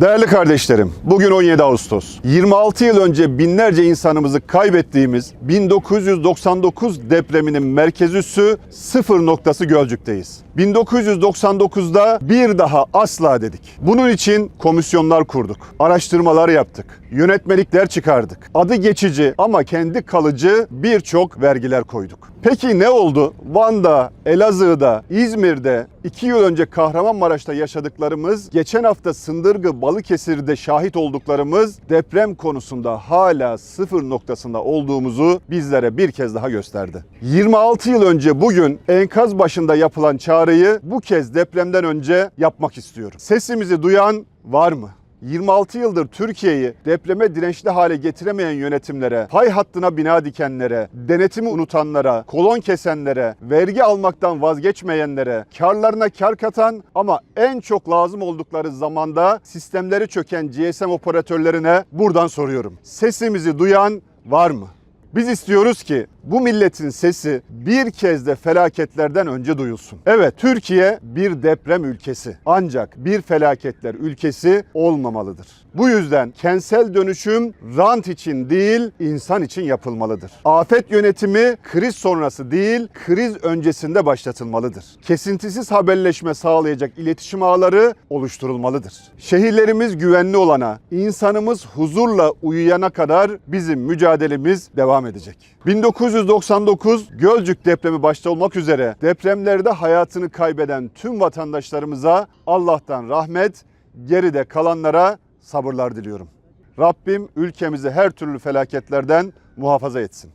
Değerli kardeşlerim, bugün 17 Ağustos. 26 yıl önce binlerce insanımızı kaybettiğimiz 1999 depreminin merkez üssü sıfır noktası Gölcük'teyiz. 1999'da bir daha asla dedik. Bunun için komisyonlar kurduk, araştırmalar yaptık, yönetmelikler çıkardık. Adı geçici ama kendi kalıcı birçok vergiler koyduk. Peki ne oldu? Van'da, Elazığ'da, İzmir'de, iki yıl önce Kahramanmaraş'ta yaşadıklarımız, geçen hafta Sındırgı, Balıkesir'de şahit olduklarımız deprem konusunda hala sıfır noktasında olduğumuzu bizlere bir kez daha gösterdi. 26 yıl önce bugün enkaz başında yapılan çağrıyı bu kez depremden önce yapmak istiyorum. Sesimizi duyan var mı? 26 yıldır Türkiye'yi depreme dirençli hale getiremeyen yönetimlere, pay hattına bina dikenlere, denetimi unutanlara, kolon kesenlere, vergi almaktan vazgeçmeyenlere, karlarına kar katan ama en çok lazım oldukları zamanda sistemleri çöken GSM operatörlerine buradan soruyorum. Sesimizi duyan var mı? Biz istiyoruz ki bu milletin sesi bir kez de felaketlerden önce duyulsun. Evet Türkiye bir deprem ülkesi ancak bir felaketler ülkesi olmamalıdır. Bu yüzden kentsel dönüşüm rant için değil insan için yapılmalıdır. Afet yönetimi kriz sonrası değil kriz öncesinde başlatılmalıdır. Kesintisiz haberleşme sağlayacak iletişim ağları oluşturulmalıdır. Şehirlerimiz güvenli olana, insanımız huzurla uyuyana kadar bizim mücadelemiz devam edecek. 1999 Gölcük depremi başta olmak üzere depremlerde hayatını kaybeden tüm vatandaşlarımıza Allah'tan rahmet, geride kalanlara sabırlar diliyorum. Rabbim ülkemizi her türlü felaketlerden muhafaza etsin.